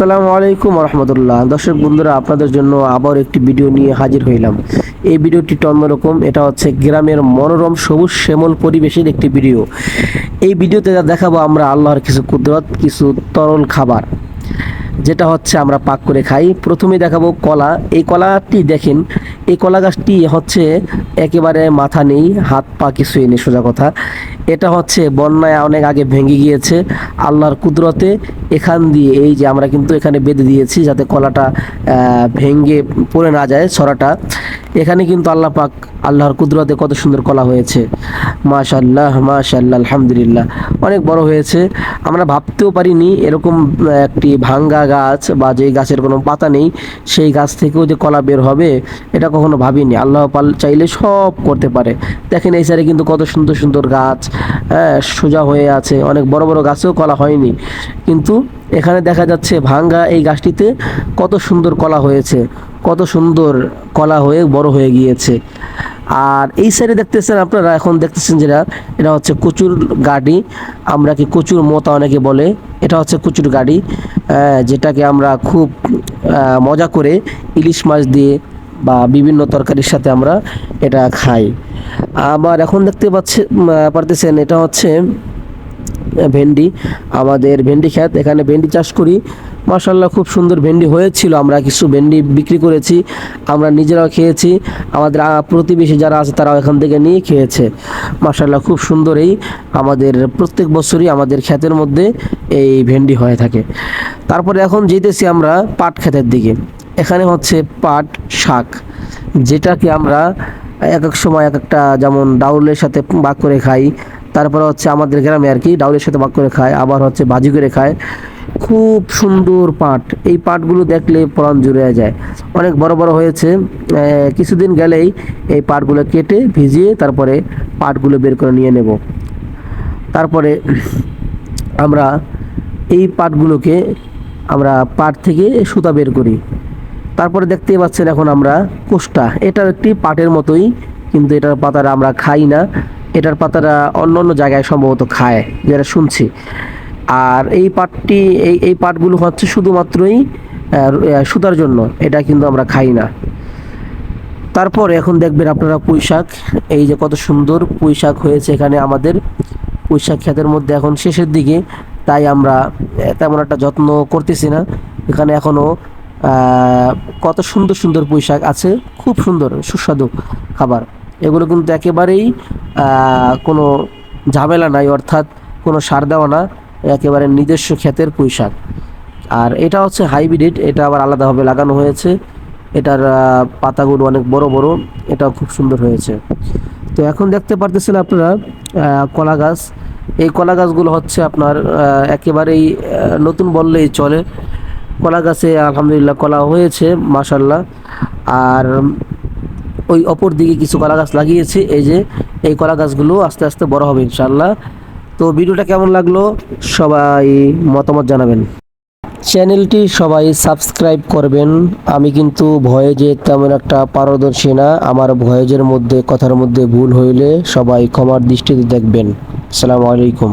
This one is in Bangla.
আসসালামু আলাইকুম রহমতুল্লাহ দর্শক বন্ধুরা, আপনাদের জন্য আবার একটি ভিডিও নিয়ে হাজির হইলাম। এই ভিডিওটি অন্যরকম এটা হচ্ছে গ্রামের মনোরম সবুজ শ্যামল পরিবেশের একটি ভিডিও। এই ভিডিওতে যা দেখাবো, আমরা আল্লাহর কিছু কুদরত, কিছু তরল খাবার, যেটা হচ্ছে আমরা পাক করে খাই। প্রথমে দেখাবো কলা। এই কলাটি দেখেন, এই কলা গাছটি হচ্ছে একেবারে মাথা নেই, হাত পা কিছুই নেই, সোজা কথা। এটা হচ্ছে বন্যায় অনেক আগে ভেঙে গিয়েছে আল্লাহর কুদরতে এখান দিয়ে, এই যে আমরা কিন্তু এখানে বেঁধে দিয়েছি যাতে কলাটা ভেঙে পড়ে না যায় ছড়াটা এখানে কিন্তু আল্লাহ পাক আল্লাহর কুদরতে কত সুন্দর কলা হয়েছে। মাশাল্লাহ মাশাল্লাহ আলহামদুলিল্লাহ। অনেক বড় হয়েছে। আমরা ভাবতেও পারিনি এরকম একটি ভাঙ্গা গাছ বা যে গাছের কোনো পাতা নেই, সেই গাছ থেকেও যে কলা বের হবে, এটা কখনো ভাবিনি। আল্লাহ পাল চাইলে সব করতে পারে। দেখেন এই সাইডে কিন্তু কত সুন্দর সুন্দর গাছ হ্যাঁ সোজা হয়ে আছে। অনেক বড় বড় গাছেও কলা হয়নি। কিন্তু এখানে দেখা যাচ্ছে ভাঙ্গা এই গাছটিতে কত সুন্দর কলা হয়েছে, কত সুন্দর কলা হয়ে বড় হয়ে গিয়েছে। আর এই সাইডে দেখতেছেন আপনারা, এখন দেখতেছেন যেটা এটা হচ্ছে কচুর গাড়ি। আমরা কি কচুর মোতা অনেকে বলে, এটা হচ্ছে কচুর গাড়ি যেটাকে আমরা খুব মজা করে ইলিশ মাছ দিয়ে বা বিভিন্ন তরকারির সাথে আমরা এটা খাই। আবার এখন দেখতে পাচ্ছে পারতেছেন, এটা হচ্ছে ভেন্ডি, আমাদের ভেন্ডি ক্ষেত, এখানে ভেন্ডি চাষ করি। মার্শাল্লাহ খুব সুন্দর ভেন্ডি হয়েছিল, আমরা কিছু ভেন্ডি বিক্রি করেছি, আমরা নিজেরাও খেয়েছি, আমাদের প্রতিবেশী যারা আছে তারাও এখান থেকে নিয়ে খেয়েছে। মার্শাল্লাহ খুব সুন্দর এই, আমাদের প্রত্যেক বছরই আমাদের ক্ষেতের মধ্যে এই ভেন্ডি হয়ে থাকে। তারপরে এখন যেতেছি আমরা পাট ক্ষেতের দিকে। এখানে হচ্ছে পাট, শাক, যেটাকে আমরা এক এক সময় এক একটা যেমন ডাউলের সাথে ভাগ করে খাই তারপরে হচ্ছে আমাদের গ্রামে আর কি ডাউলের সাথে ভাগ করে খায়, আবার হচ্ছে ভাজি করে খায়। খুব সুন্দর পাট। এই পাটগুলো দেখলে প্রাণ জুড়ে যায়। অনেক বড় বড় হয়েছে। কিছুদিন গেলেই এই পাটগুলো কেটে ভিজিয়ে তারপরে পাটগুলো বের করে নিয়ে নেব। তারপরে আমরা এই পাটগুলোকে আমরা পাট থেকে সুতা বের করি। তারপরে দেখতেই পাচ্ছেন এখন আমরা কোষ্টা। এটাও একটি পাটের মতোই, কিন্তু এটার পাতাটা আমরা খাই না। এটার পাতাটা অন্য অন্য জায়গায় সম্ভবত খায়, যেটা শুনছি। আর এই পাটটি, এই এই পাটগুলো হচ্ছে শুধুমাত্রই সুতার জন্য, এটা কিন্তু আমরা খাই না। তারপর এখন দেখবেন আপনারা পুঁই শাক, এই যে কত সুন্দর পুঁই শাক হয়েছে এখানে আমাদের। পুঁই শাক ক্ষেতের মধ্যে এখন শেষের দিকে, তাই আমরা তেমন একটা যত্ন করতেছি না। এখানে এখনও কত সুন্দর সুন্দর পুঁই শাক আছে, খুব সুন্দর, সুস্বাদু খাবার। এগুলো কিন্তু একেবারেই কোনো ঝামেলা নাই, অর্থাৎ কোনো সার দেওয়া না, একেবারে নিজস্ব ক্ষেতের পুঁই শাক আর এটা হচ্ছে হাইব্রিড, এটা আবার আলাদাভাবে লাগানো হয়েছে। এটার পাতাগুলো অনেক বড় বড়, এটাও খুব সুন্দর হয়েছে। তো এখন দেখতে পারতেছেন আপনারা কলা গাছ। এই কলা গাছগুলো হচ্ছে আপনার একেবারেই নতুন বললেই চলে। কলা গাছে আলহামদুলিল্লাহ কলা হয়েছে মাশাল্লাহ আর ওই অপর দিকে কিছু কলা গাছ লাগিয়েছি। এই যে, এই কলা গাছগুলো আস্তে আস্তে বড় হবে ইনশাল্লাহ তো ভিডিওটা কেমন লাগল সবাই মতামত জানাবেন। চ্যানেলটি সবাই সাবস্ক্রাইব করবেন। আমি কিন্তু ভয়েজে তেমন একটা পারদর্শী না, আমার ভয়েজের মধ্যে, কথার মধ্যে ভুল হইলে সবাই ক্ষমার দৃষ্টিতে দেখবেন। আসসালামু আলাইকুম।